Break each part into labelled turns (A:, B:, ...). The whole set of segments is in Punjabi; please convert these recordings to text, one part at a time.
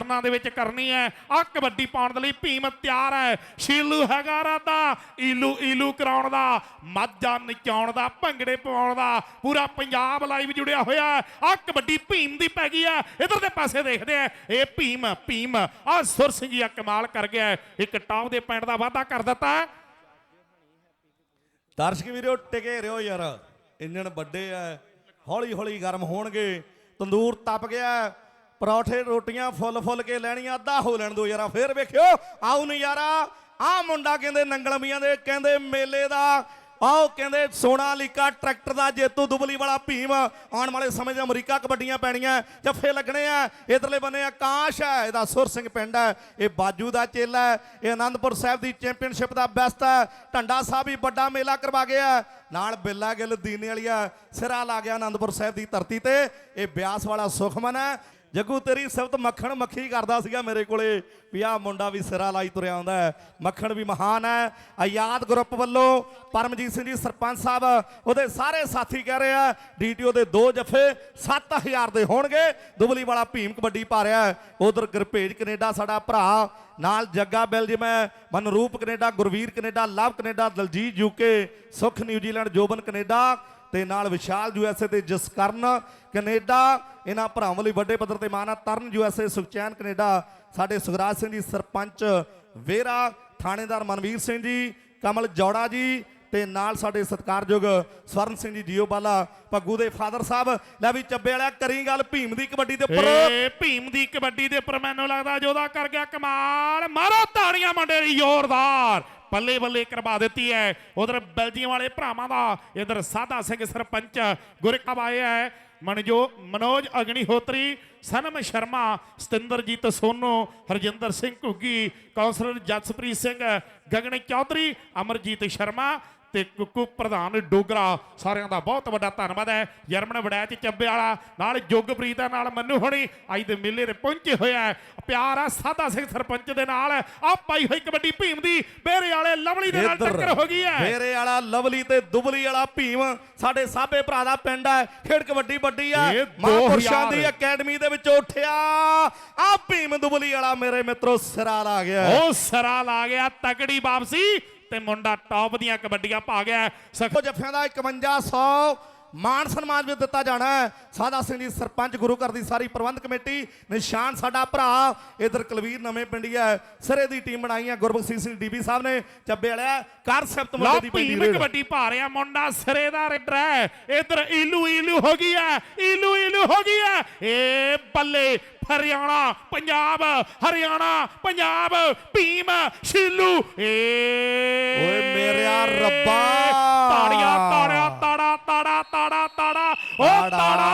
A: ਰਨਾਂ ਦੇ ਵਿੱਚ ਕਰਨੀ ਹੈ। ਆ ਕਬੱਡੀ ਪਾਉਣ ਦੇ ਲਈ ਭੀਮ ਤਿਆਰ ਹੈ। ਸ਼ੀਲੂ ਹੈਗਾ ਰਾਦਾ ਈਲੂ ਈਲੂ ਕਰਾਉਣ ਦਾ, ਮਾਝਾ ਨਚਾਉਣ ਦਾ, ਭੰਗੜੇ ਪਾਉਣ ਦਾ, ਪੂਰਾ ਪੰਜਾਬ ਲਾਈਵ ਜੁੜਿਆ ਹੋਇਆ ਆ ਕਬੱਡੀ ਭੀਮ ਦੀ ਪੈ ਗਈ ਹੈ। ਇਧਰ ਦੇ ਪਾਸੇ ਦੇਖਦੇ ਆ ਇਹ ਭੀਮ ਭੀਮ ਆ ਸੁਰ ਸਿੰਘ ਜੀ ਆ ਕਮਾਲ ਕਰ ਗਿਆ ਇੱਕ ਟਾਪ ਦੇ ਪੈਂਟ ਦਾ ਵਾਅਦਾ ਕਰ ਦਿੱਤਾ
B: ਦਰਸ਼ਕ ਵੀਰੋ, ਟਿਕੇ ਰਿਓ ਯਾਰ। ਇੰਜਣ ਵੱਡੇ ਆ ਹੌਲੀ ਹੌਲੀ ਗਰਮ ਹੋਣਗੇ। ਤੰਦੂਰ ਤਪ ਗਿਆ ਪਰੌਠੇ, ਰੋਟੀਆਂ ਫੁੱਲ ਫੁੱਲ ਕੇ ਲੈਣੀਆਂ, ਅੱਧਾ ਹੋ ਲੈਣ ਦੋ ਯਾਰਾ, ਫੇਰ ਵੇਖਿਓ ਆਉ ਨਜ਼ਾਰਾ ਆ ਮੁੰਡਾ ਕਹਿੰਦੇ ਨੰਗਲਮੀਆਂ ਦੇ, ਕਹਿੰਦੇ ਮੇਲੇ ਦਾ ਆਓ ਕਹਿੰਦੇ ਸੋਨਾਲੀਕਾ ਟਰੈਕਟਰ ਦਾ, ਜੇਤੂ ਦੁਬਲੀ ਵਾਲਾ ਭੀਮ, ਆਉਣ ਵਾਲੇ ਸਮੇਂ 'ਚ ਅਮਰੀਕਾ ਕਬੱਡੀਆਂ ਪੈਣੀਆਂ, ਜੱਫੇ ਲੱਗਣੇ ਆ, ਇਧਰਲੇ ਬੰਨੇ ਆਕਾਸ਼ ਹੈ, ਇਹਦਾ ਸੁਰ ਸਿੰਘ ਪਿੰਡ ਹੈ, ਇਹ ਬਾਜੂ ਦਾ ਚੇਲਾ ਹੈ, ਇਹ ਆਨੰਦਪੁਰ ਸਾਹਿਬ ਦੀ ਚੈਂਪੀਅਨਸ਼ਿਪ ਦਾ ਬੈਸਟ ਹੈ, ਢੰਡਾ ਸਾਹਿਬ ਵੀ ਵੱਡਾ ਮੇਲਾ ਕਰਵਾ ਗਿਆ ਨਾਲ ਬਿੱਲਾ ਗਿੱਲ ਦੀਨੇ ਵਾਲੀਆ ਸਿਰਾ ਲਾ ਗਿਆ ਆਨੰਦਪੁਰ ਸਾਹਿਬ ਦੀ ਧਰਤੀ ਤੇ, ਇਹ ਬਿਆਸ ਵਾਲਾ ਸੁਖਮਨ ਹੈ ਜੱਗੂ, ਤੇਰੀ ਸਿਫਤ ਮੱਖਣ ਮੱਖੀ ਕਰਦਾ ਸੀਗਾ ਮੇਰੇ ਕੋਲੇ। ਵੀ ਆਹ ਮੁੰਡਾ ਵੀ ਸਿਰਾ ਲਾਈ ਤੁਰਿਆ ਆਉਂਦਾ ਮੱਖਣ ਵੀ ਮਹਾਨ ਹੈ। ਆਯਾਦ ਗਰੁੱਪ ਵੱਲੋਂ ਪਰਮਜੀਤ ਸਿੰਘ ਜੀ ਸਰਪੰਚ ਸਾਹਿਬ, ਉਹਦੇ ਸਾਰੇ ਸਾਥੀ ਕਹਿ ਰਹੇ ਆ ਡੀਟੀਓ ਦੇ ਦੋ ਜਫੇ 7000 ਦੇ ਹੋਣਗੇ। ਦੁਬਲੀ ਵਾਲਾ ਭੀਮ ਕਬੱਡੀ ਪਾ ਰਿਹਾ ਉਧਰ ਗੁਰਪੇਜ ਕੈਨੇਡਾ, ਸਾਡਾ ਭਰਾ। ਨਾਲ ਜੱਗਾ ਬੈਲਜੀਅਮ ਹੈ Manroop Canada, Gurveer Canada, Love Canada, Daljit UK Sukh New Zealand, Joban Canada. ਤੇ ਨਾਲ ਵਿਸ਼ਾਲ ਯੂਐਸਏ ਤੇ ਜਸਕਰਨ ਕੈਨੇਡਾ, ਇਹਨਾਂ ਭਰਾਵਾਂ ਲਈ ਵੱਡੇ ਪੱਧਰ ਤੇ ਮਾਣ ਆ, ਤਰਨ ਯੂਐਸਏ ਸੁਖਚੈਨ ਕੈਨੇਡਾ, ਸਾਡੇ ਸੁਖਰਾਜ ਸਿੰਘ ਜੀ, ਸਰਪੰਚ ਵੇਰਾ, ਥਾਣੇਦਾਰ ਮਨਵੀਰ ਸਿੰਘ ਜੀ, ਕਮਲ ਜੌੜਾ ਜੀ ਤੇ ਨਾਲ ਸਾਡੇ ਸਤਿਕਾਰਯੋਗ ਸਵਰਨ ਸਿੰਘ ਜੀ ਜੀਓਬਾਲਾ ਪੱਗੂ ਦੇ ਫਾਦਰ ਸਾਹਿਬ। ਲੈ ਵੀ ਚੱਬੇ ਵਾਲਿਆ, ਕਰੀ ਗੱਲ ਭੀਮ ਦੀ ਕਬੱਡੀ ਦੇ ਉੱਪਰ।
A: ਏ, ਭੀਮ ਦੀ ਕਬੱਡੀ ਦੇ ਉੱਪਰ ਮੈਨੂੰ ਲੱਗਦਾ ਜੋਦਾ ਕਰ ਗਿਆ ਕਮਾਲ। ਮਾਰੋ ਤਾੜੀਆਂ ਮੁੰਡੇ ਦੀ ਜ਼ੋਰਦਾਰ। ਬੱਲੇ ਬੱਲੇ ਕਰਵਾ ਦਿੱਤੀ ਹੈ। ਉਧਰ ਬੈਲਜੀਅਮ ਵਾਲੇ ਭਰਾਵਾਂ ਦਾ ਇਧਰ ਸਾਧਾ ਸਿੰਘ ਸਰਪੰਚ ਗੁਰਕਾ ਆਇਆ ਹੈ। ਮਨਜੋ, ਮਨੋਜ ਅਗਨੀਹੋਤਰੀ, ਸਨਮ ਸ਼ਰਮਾ, ਸਤਿੰਦਰਜੀਤ ਸੋਨੂ, ਹਰਜਿੰਦਰ ਸਿੰਘ ਘੁੱਗੀ, ਕੌਂਸਲਰ ਜਸਪ੍ਰੀਤ ਸਿੰਘ, ਗਗਨ ਚੌਧਰੀ, ਅਮਰਜੀਤ ਸ਼ਰਮਾ ਤੇ ਕੁੱਕੂ ਪ੍ਰਧਾਨ ਡੋਗਰਾ ਸਾਰਿਆਂ ਦਾ ਬਹੁਤ ਵੱਡਾ ਧੰਨਵਾਦ ਹੈ। ਜਰਮਨ ਵੜੈਚ ਚੱਬੇ ਵਾਲਾ ਨਾਲ ਜੁਗਪ੍ਰੀਤ ਨਾਲ ਮੰਨੂ ਹੋਣੀ। ਅੱਜ ਦੇ ਮੇਲੇ ਤੇ ਪਹੁੰਚੇ ਹੋਇਆ ਹੈ। ਪਿਆਰ ਆ ਸਾਦਾ ਸਿੰਘ ਸਰਪੰਚ ਦੇ ਨਾਲ। ਆ ਪਾਈ ਹੋਈ ਕਬੱਡੀ ਭੀਮ ਦੀ ਬੇਰੇ ਵਾਲੇ ਲਵਲੀ ਦੇ ਨਾਲ ਟੱਕਰ ਹੋ ਗਈ ਹੈ।
B: ਫੇਰੇ ਵਾਲਾ ਲਵਲੀ ਤੇ ਦੁਬਲੀ ਵਾਲਾ ਭੀਮ ਸਾਡੇ ਸਾਬੇ ਭਰਾ ਦਾ ਪਿੰਡ ਹੈ। ਖੇਡ ਕਬੱਡੀ ਵੱਡੀ ਆ। ਮਹਾਂਪੁਰਸ਼ਾਂ
A: 2000
B: ਦੀ ਅਕੈਡਮੀ ਦੇ ਵਿੱਚ ਉੱਠਿਆ। ਆ ਭੀਮ ਦੁਬਲੀ ਵਾਲਾ ਮੇਰੇ ਮਿੱਤਰੋ ਸਿਰਾ ਲਾ ਗਿਆ
A: ਉਹ ਸਰਾ ਲਾ ਗਿਆ ਤਕੜੀ ਵਾਪਸੀ। ਤੇ ਮੁੰਡਾ ਟੌਪ ਦੀਆਂ ਕਬੱਡੀਆਂ ਪਾ ਗਿਆ ਸਖੋ
B: ਜੱਫਿਆਂ ਦਾ 5100 ਮਾਨ ਸਨਮਾਨ ਵੀ ਦਿੱਤਾ ਜਾਣਾ ਹੈ। ਸਾਦਾ ਸਿੰਘ ਜੀ ਸਰਪੰਚ ਗੁਰੂ ਘਰ ਦੀ ਸਾਰੀ ਪ੍ਰਬੰਧ ਕਮੇਟੀ ਨਿਸ਼ਾਨ ਸਾਡਾ ਭਰਾ ਇਧਰ ਕੁਲਵੀਰ ਨਵੇਂ ਪਿੰਡੀਆ ਸਿਰੇ ਦੀ ਟੀਮ ਬਣਾਈ ਹੈ ਗੁਰਬਖਸ਼ ਸਿੰਘ ਡੀਬੀ ਸਾਹਿਬ ਨੇ ਚੱਬੇ ਵਾਲਿਆ ਕਰ ਸਬਤ
A: ਲਓ
B: ਮੁੰਡੇ ਦੀ
A: ਭੀਮ
B: ਰੇਡ
A: ਕਬੱਡੀ ਪਾ ਰਿਹਾ ਮੁੰਡਾ ਸਿਰੇ ਦਾ ਰੇਡਰ ਹੈ। ਇਧਰ ਈਲੂ ਈਲੂ ਹੋ ਗਈ ਹੈ ਈਲੂ ਈਲੂ ਹੋ ਗਈ ਹੈ। ਏ ਬੱਲੇ ਹਰਿਆਣਾ ਪੰਜਾਬ ਹਰਿਆਣਾ ਪੰਜਾਬ ਭੀਮ ਸ਼ੀਲੂ ਏ
B: ਓਏ ਮੇਰਿਆ ਰੱਬਾ।
A: ਤਾੜੀਆਂ ਤਾੜਿਆ ਤਾੜਾ ਤਾੜਾ ਤਾੜਾ ਓ
B: ਤਾੜਾ।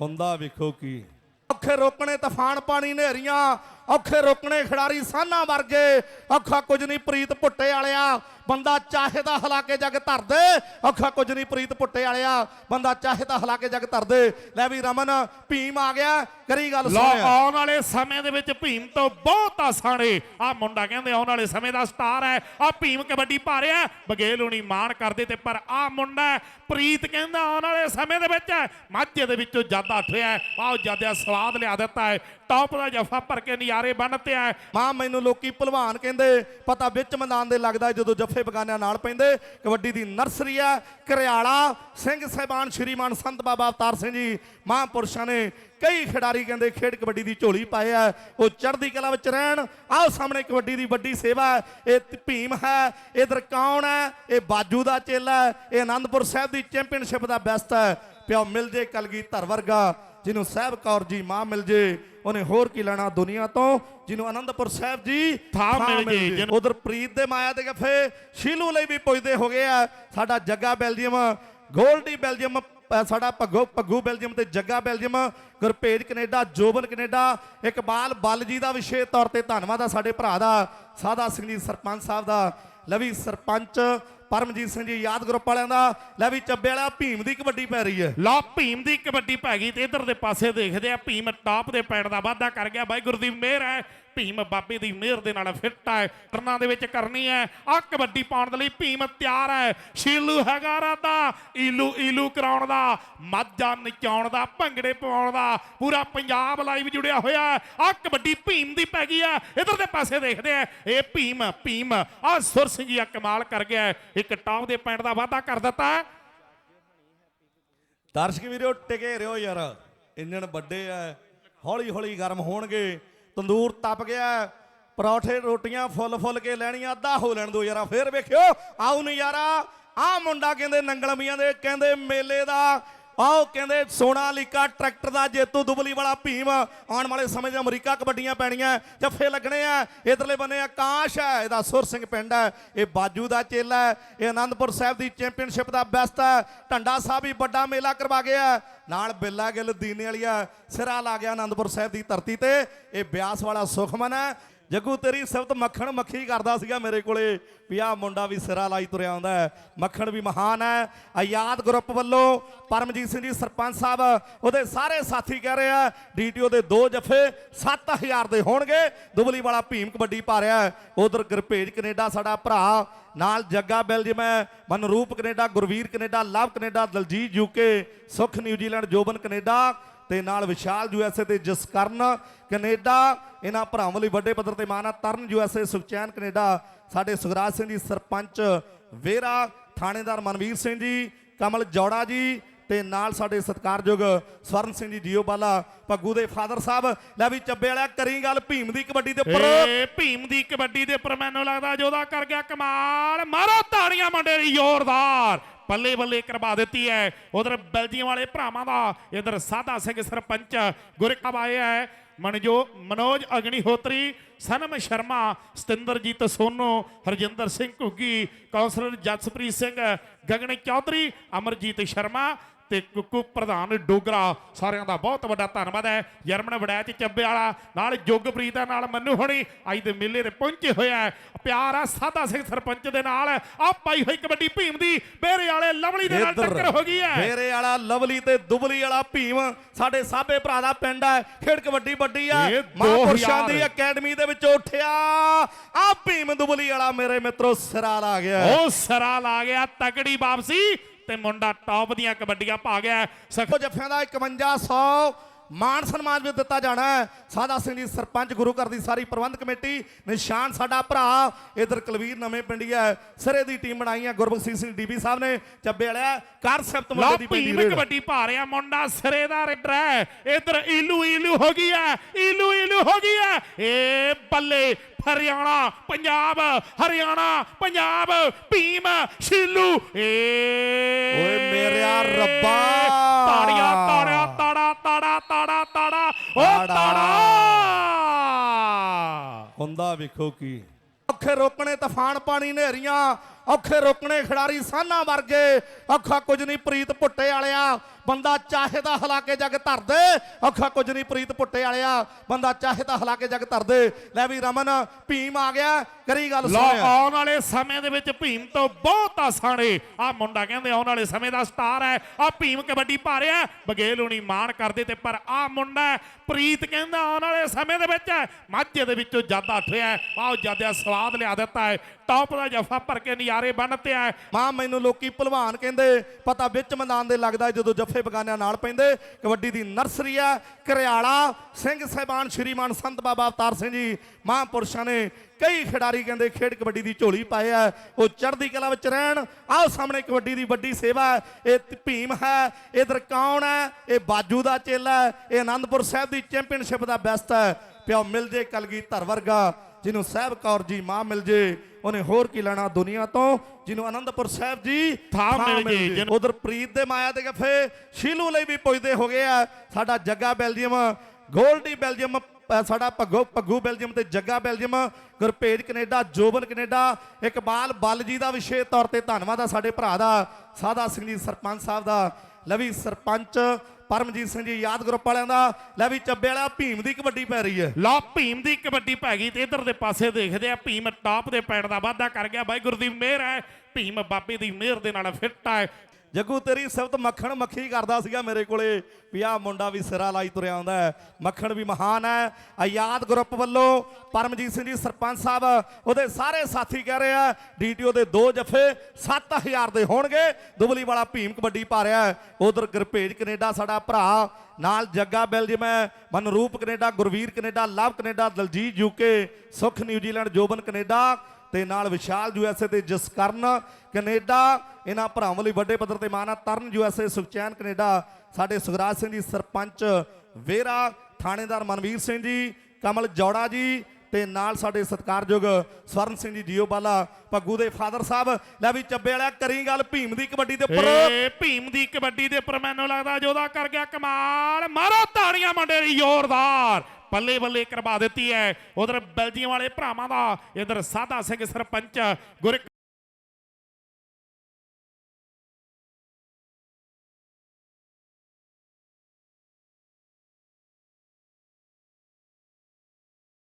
B: ਹੁੰਦਾ ਵੇਖੋ ਕੀ ਔਖੇ ਰੋਕਣੇ ਤੂਫਾਨ ਪਾਣੀ ਨੇਰੀਆਂ ਔਖੇ ਰੋਕਣੇ ਖਿਡਾਰੀ ਸਾਨਾ ਵਰਗੇ ਔਖਾ ਕੁਝ ਨਹੀਂ ਪ੍ਰੀਤ ਪੁੱਟੇ ਵਾਲਿਆ ਬੰਦਾ ਚਾਹੇ ਤਾਂ ਹਲਾ ਕੇ ਜੱਗ ਧਰ ਦੇ। ਔਖਾ ਕੁਝ ਨਹੀਂ ਪ੍ਰੀਤ ਪੁੱਟੇ ਵਾਲਿਆ। ਬੰਦਾ ਚਾਹੇ ਤਾਂ ਹਲਾ ਕੇ ਜੱਗ ਧਰ ਦੇ। ਲੈ ਵੀ ਰਮਨ ਭੀਮ ਆ ਗਿਆ। ਕਰੀ ਗੱਲ
A: ਲੋ
B: ਸੁਣਿਆ
A: ਆਉਣ ਵਾਲੇ ਸਮੇਂ ਦੇ ਵਿੱਚ ਭੀਮ ਤੋਂ ਬਹੁਤ ਆਸਾਨੇ ਆ ਮੁੰਡਾ ਕਹਿੰਦੇ ਆਉਣ ਵਾਲੇ ਸਮੇਂ ਦਾ ਸਟਾਰ ਹੈ। ਆ ਭੀਮ ਕਬੱਡੀ ਪਾ ਰਿਹਾ ਬਗੇਲ ਹੁਣੀ ਮਾਣ ਕਰਦੇ ਤੇ ਪਰ ਆ ਮੁੰਡਾ ਪ੍ਰੀਤ ਕਹਿੰਦਾ ਆਉਣ ਵਾਲੇ ਸਮੇਂ ਦੇ ਵਿੱਚ ਮਾਝੇ ਦੇ ਵਿੱਚੋਂ ਜ਼ਿਆਦਾ ਠਿਆ ਆਹ ਜ਼ਿਆਦਾ ਸਵਾਦ ਲਿਆ ਦਿੱਤਾ ਹੈ। ਟੌਪ ਦਾ ਜਫਾ ਭਰ ਕੇ ਨਜ਼ਾਰੇ ਬੰਨਤੇ ਆ
B: ਮਾਂ ਮੈਨੂੰ ਲੋਕੀ ਭਲਵਾਨ ਕਹਿੰਦੇ। ਪਤਾ ਵਿੱਚ ਮੈਦਾਨ ਦੇ ਲੱਗਦਾ ਜਦੋਂ ਜੱਫੇ ਬਗਾਨਿਆਂ ਨਾਲ ਪੈਂਦੇ। ਕਬੱਡੀ ਦੀ ਨਰਸਰੀ ਆ ਘਰਿਆਲਾ ਸਿੰਘ ਸਹਿਬਾਨ ਸ਼੍ਰੀਮਾਨ ਸੰਤ ਬਾਬਾ ਅਵਤਾਰ ਸਿੰਘ ਜੀ, ਮਹਾਂਪੁਰਸ਼ਾਂ ਨੇ ਕਈ ਖਿਡਾਰੀ ਕਹਿੰਦੇ ਖੇਡ ਕਬੱਡੀ ਦੀ ਝੋਲੀ ਪਾਏ ਆ, ਉਹ ਚੜ੍ਹਦੀ ਕਲਾ ਵਿੱਚ ਰਹਿਣ। ਆਹ ਸਾਹਮਣੇ ਕਬੱਡੀ ਦੀ ਵੱਡੀ ਸੇਵਾ ਇਹ ਭੀਮ ਹੈ, ਇਧਰ ਕੌਣ ਹੈ, ਇਹ ਬਾਜੂ ਦਾ ਚੇਲਾ ਹੈ, ਇਹ ਆਨੰਦਪੁਰ ਸਾਹਿਬ ਦੀ ਚੈਂਪੀਅਨਸ਼ਿਪ ਦਾ ਬੈਸਟ ਹੈ। ਪਿਓ ਮਿਲ ਜੇ ਕਲਗੀ ਧਰ ਵਰਗਾ ਜਿਹਨੂੰ ਸਾਹਿਬ ਕੌਰ ਜੀ ਮਾਂ ਮਿਲ ਜੇ ਉਹਨੇ ਹੋਰ ਕੀ ਲੈਣਾ ਦੁਨੀਆ ਤੋਂ? ਜਿਹਨੂੰ ਆਨੰਦਪੁਰ ਸਾਹਿਬ ਜੀ
A: ਥਾਂ ਮਿਲ ਜੇ,
B: ਉਧਰ ਪ੍ਰੀਤ ਦੇ ਮਾਇਆ ਦੇ ਗੱਫੇ ਸ਼ੀਲੂ ਲਈ ਵੀ ਪੁੱਜਦੇ ਹੋ ਗਏ ਆ। ਸਾਡਾ ਜੱਗਾ ਬੈਲਜੀਅਮ ਗੋਲਡੀ ਬੈਲਜੀਅਮ ਸਾਡਾ ਪੱਗੋ ਪੱਗੂ ਬੈਲਜੀਅਮ ਤੇ Jagga Belgium Gurpej Canada Joban Canada Iqbal Ball ji ਦਾ ਵਿਸ਼ੇਸ਼ ਤੌਰ ਤੇ ਧੰਨਵਾਦ ਆ ਸਾਡੇ ਭਰਾ ਦਾ ਸਾਦਾ ਸਿੰਘ ਜੀ ਸਰਪੰਚ ਸਾਹਿਬ ਦਾ ਲਵੀ ਸਰਪੰਚ ਪਰਮਜੀਤ ਸਿੰਘ ਜੀ, ਯਾਦ ਗਰੁੱਪ ਵਾਲਿਆਂ ਦਾ ਲੈ ਵੀ ਚੱਬੇ ਵਾਲਾ ਭੀਮ ਦੀ ਕਬੱਡੀ ਪੈ ਰਹੀ ਹੈ।
A: ਲਓ, ਭੀਮ ਦੀ ਕਬੱਡੀ ਪੈ ਗਈ ਤੇ ਇਧਰ ਦੇ ਪਾਸੇ ਦੇਖਦੇ ਆ, ਭੀਮ ਟਾਪ ਦੇ ਪੈਣ ਦਾ ਵਾਅਦਾ ਕਰ ਗਿਆ ਵਾਹਿਗੁਰੂ ਦੀ ਮਿਹਰ ਹੈ। ਭੀਮ ਬਾਬੇ ਦੀ ਮਿਹਰ ਦੇ ਨਾਲ ਫਿੱਟ ਹੈ, ਟਰਨਾਂ ਦੇ ਵਿੱਚ ਕਰਨੀ ਹੈ। ਆ ਕਬੱਡੀ ਪਾਉਣ ਦੇ ਲਈ ਭੀਮ ਤਿਆਰ ਹੈ। ਸ਼ੀਲੂ ਹੈਗਾ ਰਾਦਾ ਈਲੂ ਈਲੂ ਕਰਾਉਣ ਦਾ, ਮਾਝਾ ਨਚਾਉਣ ਦਾ, ਭੰਗੜੇ ਪਾਉਣ ਦਾ, ਪੂਰਾ ਪੰਜਾਬ ਲਾਈਵ ਜੁੜਿਆ ਹੋਇਆ ਹੈ। ਆ ਕਬੱਡੀ ਭੀਮ ਦੀ ਪੈ ਗਈ ਹੈ। ਇਧਰ ਦੇ ਪਾਸੇ ਦੇਖਦੇ ਆ, ਇਹ ਭੀਮ ਭੀਮ ਆ ਸੁਰ ਸਿੰਘ ਜੀ ਆ ਕਮਾਲ ਕਰ ਗਿਆ ਇੱਕ ਟਾਪ ਦੇ ਪੈਣ ਦਾ ਵਾਅਦਾ ਕਰ ਦਿੱਤਾ।
B: ਦਰਸ਼ਕ ਵੀਰੋ, ਟਿਕੇ ਰਿਓ ਯਾਰ। ਇੰਜਣ ਵੱਡੇ ਆ ਹੌਲੀ ਹੌਲੀ ਗਰਮ ਹੋਣਗੇ। ਤੰਦੂਰ ਤਪ ਗਿਆ ਪਰੌਠੇ, ਰੋਟੀਆਂ ਫੁੱਲ ਫੁੱਲ ਕੇ ਲੈਣੀਆਂ। ਅੱਧਾ ਹੋ ਲੈਣ ਦੋ ਯਾਰਾ, ਫੇਰ ਵੇਖਿਓ। ਆਉ ਨਜ਼ਾਰਾ। ਆ ਮੁੰਡਾ ਕਹਿੰਦੇ ਨੰਗਲ ਮੀਆਂ ਦੇ, ਕਹਿੰਦੇ ਮੇਲੇ ਦਾ। ਆਓ ਕਹਿੰਦੇ ਸੋਨਾਲੀਕਾ ਟਰੈਕਟਰ ਦਾ ਜੇਤੂ ਦੁਬਲੀ ਵਾਲਾ ਭੀਮ ਆਉਣ ਵਾਲੇ ਸਮੇਂ 'ਚ ਅਮਰੀਕਾ ਕਬੱਡੀਆਂ ਪੈਣੀਆਂ ਜੱਫੇ ਲੱਗਣੇ ਆ। ਇਧਰਲੇ ਬੰਨੇ ਆਕਾਸ਼ ਹੈ, ਇਹਦਾ ਸੁਰ ਸਿੰਘ ਪਿੰਡ ਹੈ। ਇਹ ਬਾਜੂ ਦਾ ਚੇਲਾ ਹੈ, ਇਹ ਆਨੰਦਪੁਰ ਸਾਹਿਬ ਦੀ ਚੈਂਪੀਅਨਸ਼ਿਪ ਦਾ ਬੈਸਟ ਹੈ। ਢੰਡਾ ਸਾਹਿਬ ਵੀ ਵੱਡਾ ਮੇਲਾ ਕਰਵਾ ਗਿਆ ਨਾਲ ਬਿੱਲਾ ਗਿੱਲ ਦੀਨੇ ਵਾਲੀਆ ਸਿਰਾ ਲਾ ਗਿਆ ਆਨੰਦਪੁਰ ਸਾਹਿਬ ਦੀ ਧਰਤੀ ਤੇ। ਇਹ ਬਿਆਸ ਵਾਲਾ ਸੁਖਮਨ ਹੈ ਜੱਗੂ, ਤੇਰੀ ਸਿਫਤ ਮੱਖਣ ਮੱਖੀ ਕਰਦਾ ਸੀਗਾ ਮੇਰੇ ਕੋਲੇ। ਵੀ ਆਹ ਮੁੰਡਾ ਵੀ ਸਿਰਾ ਲਾਈ ਤੁਰਿਆ ਆਉਂਦਾ ਮੱਖਣ ਵੀ ਮਹਾਨ ਹੈ। ਆਯਾਦ ਗਰੁੱਪ ਵੱਲੋਂ ਪਰਮਜੀਤ ਸਿੰਘ ਜੀ ਸਰਪੰਚ ਸਾਹਿਬ, ਉਹਦੇ ਸਾਰੇ ਸਾਥੀ ਕਹਿ ਰਹੇ ਆ ਡੀਟੀਓ ਦੇ ਦੋ ਜਫੇ 7000 ਦੇ ਹੋਣਗੇ। ਦੁਬਲੀ ਵਾਲਾ ਭੀਮ ਕਬੱਡੀ ਪਾ ਰਿਹਾ ਉਧਰ ਗੁਰਪੇਜ ਕੈਨੇਡਾ, ਸਾਡਾ ਭਰਾ। ਨਾਲ ਜੱਗਾ ਬੈਲਜੀਅਮ ਹੈ Manroop Canada, Gurveer Canada, Love Canada, Daljit UK Sukh New Zealand, Joban Canada. ਤੇ ਨਾਲ ਵਿਸ਼ਾਲ ਯੂਐਸਏ ਤੇ ਜਸਕਰਨ ਕੈਨੇਡਾ, ਇਹਨਾਂ ਭਰਾਵਾਂ ਲਈ ਵੱਡੇ ਪੱਧਰ ਤੇ ਮਾਣ ਆ, ਤਰਨ ਯੂਐਸਏ ਸੁਖਚੈਨ ਕੈਨੇਡਾ, ਸਾਡੇ ਸੁਖਰਾਜ ਸਿੰਘ ਜੀ, ਸਰਪੰਚ ਵੇਰਾ, ਥਾਣੇਦਾਰ ਮਨਵੀਰ ਸਿੰਘ ਜੀ, ਕਮਲ ਜੋੜਾ ਜੀ ਤੇ ਨਾਲ ਸਾਡੇ ਸਤਿਕਾਰਯੋਗ ਸਵਰਨ ਸਿੰਘ ਜੀ ਜੀਓਬਾਲਾ ਭੱਗੂ ਦੇ ਫਾਦਰ ਸਾਹਿਬ। ਲੈ ਵੀ ਚੱਬੇ ਵਾਲਿਆ, ਕਰੀ ਗੱਲ ਭੀਮ ਦੀ ਕਬੱਡੀ ਦੇ ਉੱਪਰ।
A: ਏ, ਭੀਮ ਦੀ ਕਬੱਡੀ ਦੇ ਉੱਪਰ ਮੈਨੂੰ ਲੱਗਦਾ ਜੋਦਾ ਕਰ ਗਿਆ ਕਮਾਲ। ਮਾਰੋ ਤਾੜੀਆਂ, ਮੁੰਡੇ ਦੀ ਜ਼ੋਰਦਾਰ। ਬੱਲੇ ਬੱਲੇ ਕਰਵਾ ਦਿੱਤੀ ਹੈ। ਉਧਰ ਬੈਲਜੀਅਮ ਵਾਲੇ ਭਰਾਵਾਂ ਦਾ ਇਧਰ ਸਾਧਾ ਸਿੰਘ ਸਰਪੰਚ ਗੁਰਕਬ ਆਇਆ ਹੈ। ਮਨਜੋ, ਮਨੋਜ ਅਗਨੀਹੋਤਰੀ, ਸਨਮ ਸ਼ਰਮਾ, ਸਤਿੰਦਰਜੀਤ ਸੋਨੂ, ਹਰਜਿੰਦਰ ਸਿੰਘ ਘੁੱਗੀ, ਕੌਂਸਲਰ ਜਸਪ੍ਰੀਤ ਸਿੰਘ, ਗਗਨ ਚੌਧਰੀ, ਅਮਰਜੀਤ ਸ਼ਰਮਾ ਤੇ ਕੁੱਕੂ ਪ੍ਰਧਾਨ ਡੋਗਰਾ ਸਾਰਿਆਂ ਦਾ ਬਹੁਤ ਵੱਡਾ ਧੰਨਵਾਦ ਹੈ। ਜਰਮਨ ਵੜੈਚ ਚੱਬੇ ਵਾਲਾ ਨਾਲ ਜੁਗਪ੍ਰੀਤ ਹੈ ਨਾਲ ਮੰਨੂ ਹੋਣੀ। ਅੱਜ ਦੇ ਮੇਲੇ ਤੇ ਪਹੁੰਚੇ ਹੋਇਆ ਪਿਆਰ ਆ ਸਾਦਾ ਸਿੰਘ ਸਰਪੰਚ ਦੇ ਨਾਲ। ਆ ਪਾਈ ਹੋਈ ਕਬੱਡੀ ਭੀਮ ਦੀ ਬੇਰੇ ਵਾਲੇ ਲਵਲੀ ਦੇ ਨਾਲ ਟੱਕਰ ਹੋ ਗਈ ਹੈ।
B: ਫੇਰੇ ਵਾਲਾ ਲਵਲੀ ਤੇ ਦੁਬਲੀ ਵਾਲਾ ਭੀਮ ਸਾਡੇ ਸਾਬੇ ਭਰਾ ਦਾ ਪਿੰਡ ਹੈ। ਖੇਡ ਕਬੱਡੀ ਵੱਡੀ ਆ ਮਹਾਂਪੁਰਸ਼ਾਂ
A: 2000
B: ਦੀ ਅਕੈਡਮੀ ਦੇ ਵਿੱਚ ਉੱਠਿਆ। ਆ ਭੀਮ ਦੁਬਲੀ ਵਾਲਾ ਮੇਰੇ ਮਿੱਤਰੋ ਸਿਰਾ ਲਾ ਗਿਆ
A: ਉਹ ਸਰਾ ਲਾ ਗਿਆ ਤਕੜੀ ਵਾਪਸੀ। ਤੇ ਮੁੰਡਾ ਟੌਪ ਦੀਆਂ ਕਬੱਡੀਆਂ ਪਾ ਗਿਆ ਸਖ
B: ਜੱਫਿਆਂ ਦਾ 5100 ਮਾਨ ਸਨਮਾਨ ਵੀ ਦਿੱਤਾ ਜਾਣਾ ਹੈ। ਸਾਦਾ ਸਿੰਘ ਜੀ ਸਰਪੰਚ ਗੁਰੂ ਘਰ ਦੀ ਸਾਰੀ ਪ੍ਰਬੰਧ ਕਮੇਟੀ ਨਿਸ਼ਾਨ ਸਾਡਾ ਭਰਾ ਇਧਰ ਕਲਵੀਰ ਨਵੇਂ ਪਿੰਡੀਆ ਸਿਰੇ ਦੀ ਟੀਮ ਬਣਾਈ ਹੈ ਗੁਰਬਖਸ਼ ਸਿੰਘ ਡੀਬੀ ਸਾਹਿਬ ਨੇ ਚੱਬੇ ਵਾਲਿਆ ਕਰ ਸਬਤ ਮੁੰਡੇ ਦੀ
A: ਭੀਮ
B: ਰੇਡ
A: ਕਬੱਡੀ ਪਾ ਰਿਹਾ ਮੁੰਡਾ ਸਿਰੇ ਦਾ ਰੇਡਰ ਹੈ। ਇਧਰ ਈਲੂ ਈਲੂ ਹੋ ਗਈ ਹੈ ਈਲੂ ਈਲੂ ਹੋ ਗਈ ਹੈ। ਏ ਬੱਲੇ ਹਰਿਆਣਾ ਪੰਜਾਬ ਹਰਿਆਣਾ ਪੰਜਾਬ ਭੀਮ ਸ਼ੀਲੂ ਏ।
B: ਓਏ ਮੇਰਿਆ ਰੱਬਾ।
A: ਤਾੜੀਆਂ ਤਾੜਿਆ ਤਾੜਾ ਤਾੜਾ ਤਾੜਾ ਤਾੜਾ। ਓ
B: ਤਾੜਾ। ਹੁੰਦਾ ਵੇਖੋ ਕੀ। ਔਖੇ ਰੋਕਣੇ ਤੂਫਾਨ ਪਾਣੀ ਨੇਰੀਆਂ ਔਖੇ ਰੋਕਣੇ ਖਿਡਾਰੀ ਸਾਨਾ ਵਰਗੇ ਔਖਾ ਕੁਝ ਨਹੀਂ ਪ੍ਰੀਤ ਪੁੱਟੇ ਵਾਲਿਆ। ਬੰਦਾ ਚਾਹੇ ਤਾਂ ਹਲਾ ਕੇ ਜੱਗ ਧਰ ਦੇ। ਔਖਾ ਕੁਝ ਨਹੀਂ ਪ੍ਰੀਤ ਪੁੱਟੇ ਵਾਲਿਆ। ਬੰਦਾ ਚਾਹੇ ਤਾਂ ਹਲਾ ਕੇ ਜੱਗ ਧਰ ਦੇ। ਲੈ ਵੀ ਰਮਨ ਭੀਮ ਆ ਗਿਆ। ਕਰੀ ਗੱਲ
A: ਲੋ
B: ਸੁਣਿਆ
A: ਆਉਣ ਵਾਲੇ ਸਮੇਂ ਦੇ ਵਿੱਚ ਭੀਮ ਤੋਂ ਬਹੁਤ ਆਸਾਨੇ ਆ ਮੁੰਡਾ ਕਹਿੰਦੇ ਆਉਣ ਵਾਲੇ ਸਮੇਂ ਦਾ ਸਟਾਰ ਹੈ। ਆ ਭੀਮ ਕਬੱਡੀ ਪਾ ਰਿਹਾ ਬਗੇਲ ਹੁਣੀ ਮਾਣ ਕਰਦੇ ਤੇ ਪਰ ਆ ਮੁੰਡਾ ਪ੍ਰੀਤ ਕਹਿੰਦਾ ਆਉਣ ਵਾਲੇ ਸਮੇਂ ਦੇ ਵਿੱਚ ਮਾਝੇ ਦੇ ਵਿੱਚੋਂ ਜਾਦਾ ਉੱਠਿਆ ਆਹ ਜਾਦਿਆ ਸਵਾਦ ਲਿਆ ਦਿੱਤਾ ਹੈ। ਟੌਪ ਦਾ ਜਫਾ ਭਰ ਕੇ ਨਜ਼ਾਰੇ ਬੰਨਤੇ ਹੈ।
B: ਮਾਂ ਮੈਨੂੰ ਲੋਕੀ ਭਲਵਾਨ ਕਹਿੰਦੇ। ਪਤਾ ਵਿੱਚ ਮੈਦਾਨ ਦੇ ਲੱਗਦਾ ਜਦੋਂ ਜੱਫੇ ਬਗਾਨਿਆਂ ਨਾਲ ਪੈਂਦੇ। ਕਬੱਡੀ ਦੀ ਨਰਸਰੀ ਆ ਘਰਿਆਲਾ ਸਿੰਘ ਸਹਿਬਾਨ ਸ਼੍ਰੀਮਾਨ ਸੰਤ ਬਾਬਾ ਅਵਤਾਰ ਸਿੰਘ ਜੀ, ਮਹਾਂਪੁਰਸ਼ਾਂ ਨੇ ਕਈ ਖਿਡਾਰੀ ਕਹਿੰਦੇ ਖੇਡ ਕਬੱਡੀ ਦੀ ਝੋਲੀ ਪਾਏ ਆ, ਉਹ ਚੜ੍ਹਦੀ ਕਲਾ ਵਿੱਚ ਰਹਿਣ। ਆਹ ਸਾਹਮਣੇ ਕਬੱਡੀ ਦੀ ਵੱਡੀ ਸੇਵਾ ਇਹ ਭੀਮ ਹੈ, ਇਧਰ ਕੌਣ ਹੈ? ਇਹ ਬਾਜੂ ਦਾ ਚੇਲਾ ਹੈ, ਇਹ ਆਨੰਦਪੁਰ ਸਾਹਿਬ ਦੀ ਚੈਂਪੀਅਨਸ਼ਿਪ ਦਾ ਬੈਸਟ ਹੈ। ਪਿਓ ਮਿਲ ਜੇ ਕਲਗੀ ਧਰ ਵਰਗਾ, ਜਿਹਨੂੰ ਸਾਹਿਬ ਕੌਰ ਜੀ, ਮਾਂ ਮਿਲ ਜੇ ਉਹਨੇ ਹੋਰ ਕੀ ਲੈਣਾ ਦੁਨੀਆ ਤੋਂ? ਜਿਹਨੂੰ ਆਨੰਦਪੁਰ ਸਾਹਿਬ ਜੀ
A: ਥਾਂ ਮਿਲ ਜਿਹਨੂੰ-
B: ਉਧਰ ਪ੍ਰੀਤ ਦੇ ਮਾਇਆ ਦੇ ਗੱਫੇ ਸ਼ੀਲੂ ਲਈ ਵੀ ਪੁੱਜਦੇ ਹੋ ਗਏ ਆ। ਸਾਡਾ ਜੱਗਾ ਬੈਲਜੀਅਮ ਗੋਲਡੀ ਬੈਲਜੀਅਮ ਸਾਡਾ ਪੱਗੋ ਪੱਗੂ ਬੈਲਜੀਅਮ ਤੇ Jagga Belgium Gurpej Canada Joban Canada Iqbal Ball ji ਦਾ ਵਿਸ਼ੇਸ਼ ਤੌਰ ਤੇ ਧੰਨਵਾਦ ਆ ਸਾਡੇ ਭਰਾ ਦਾ ਸਾਦਾ ਸਿੰਘ ਜੀ ਸਰਪੰਚ ਸਾਹਿਬ ਦਾ ਲਵੀ ਸਰਪੰਚ ਪਰਮਜੀਤ ਸਿੰਘ ਜੀ, ਯਾਦ ਗਰੁੱਪ ਵਾਲਿਆਂ ਦਾ। ਲੈ ਵੀ ਚੱਬੇ ਵਾਲਾ ਭੀਮ ਦੀ ਕਬੱਡੀ ਪੈ ਰਹੀ ਹੈ।
A: ਲਓ ਭੀਮ ਦੀ ਕਬੱਡੀ ਪੈ ਗਈ ਤੇ ਇਧਰ ਦੇ ਪਾਸੇ ਦੇਖਦੇ ਆ, ਭੀਮ ਟਾਪ ਦੇ ਪੈਣ ਦਾ ਵਾਅਦਾ ਕਰ ਗਿਆ। ਬਾਈ ਦੀ ਮਿਹਰ ਹੈ, ਭੀਮ ਬਾਬੇ ਦੀ ਮਿਹਰ ਦੇ ਨਾਲ ਫਿੱਟ ਹੈ
B: ਜੱਗੂ, ਤੇਰੀ ਸਿਫਤ ਮੱਖਣ ਮੱਖੀ ਕਰਦਾ ਸੀਗਾ ਮੇਰੇ ਕੋਲੇ। ਵੀ ਆਹ ਮੁੰਡਾ ਵੀ ਸਿਰਾ ਲਾਈ ਤੁਰਿਆ ਆਉਂਦਾ ਹੈ। ਮੱਖਣ ਵੀ ਮਹਾਨ ਹੈ। ਆਯਾਦ ਗਰੁੱਪ ਵੱਲੋਂ ਪਰਮਜੀਤ ਸਿੰਘ ਜੀ ਸਰਪੰਚ ਸਾਹਿਬ, ਉਹਦੇ ਸਾਰੇ ਸਾਥੀ ਕਹਿ ਰਹੇ ਆ ਡੀਟੀਓ ਦੇ ਦੋ ਜਫੇ 7000 ਦੇ ਹੋਣਗੇ। ਦੁਬਲੀ ਵਾਲਾ ਭੀਮ ਕਬੱਡੀ ਪਾ ਰਿਹਾ ਹੈ। ਉਧਰ ਗੁਰਭੇਜ ਕੈਨੇਡਾ, ਸਾਡਾ ਭਰਾ। ਨਾਲ ਜੱਗਾ ਬੈਲਜੀਅਮ ਹੈ Manroop Canada, Gurveer Canada, Love Canada, Daljit UK Sukh New Zealand, Joban Canada. ਤੇ ਨਾਲ ਵਿਸ਼ਾਲ ਯੂਐਸਏ ਤੇ ਜਸਕਰਨ ਕੈਨੇਡਾ ਇਹਨਾਂ ਭਰਾਵਾਂ ਲਈ ਵੱਡੇ ਪੱਧਰ ਤੇ ਮਾਣ ਆ, ਤਰਨ ਯੂਐਸਏ ਸੁਖਚੈਨ ਕੈਨੇਡਾ, ਸਾਡੇ ਸੁਖਰਾਜ ਸਿੰਘ ਜੀ, ਸਰਪੰਚ ਵੇਰਾ, ਥਾਣੇਦਾਰ ਮਨਵੀਰ ਸਿੰਘ ਜੀ, ਕਮਲ ਜੋੜਾ ਜੀ ਤੇ ਨਾਲ ਸਾਡੇ ਸਤਿਕਾਰਯੋਗ ਸਵਰਨ ਸਿੰਘ ਜੀ, ਜੀਓ ਬਾਲਾ, ਭੱਗੂ ਦੇ ਫਾਦਰ ਸਾਹਿਬ, ਲੈ ਵੀ ਚੱਬੇ ਵਾਲਿਆ, ਕਰੀ ਗੱਲ ਭੀਮ ਦੀ ਕਬੱਡੀ ਦੇ ਉੱਪਰ।
A: ਏ, ਭੀਮ ਦੀ ਕਬੱਡੀ ਦੇ ਉੱਪਰ ਮੈਨੂੰ ਲੱਗਦਾ ਜੋਦਾ ਕਰ ਗਿਆ ਕਮਾਲ। ਮਾਰੋ ਤਾੜੀਆਂ ਮੁੰਡੇ ਦੀ ਜ਼ੋਰਦਾਰ। ਬੱਲੇ ਬੱਲੇ ਕਰਵਾ ਦਿੱਤੀ ਹੈ ਉਧਰ ਬੈਲਜੀਅਮ ਵਾਲੇ ਭਰਾਵਾਂ ਦਾ ਇਧਰ ਸਾਦਾ ਸਿੰਘ ਸਰਪੰਚ, ਗੁਰ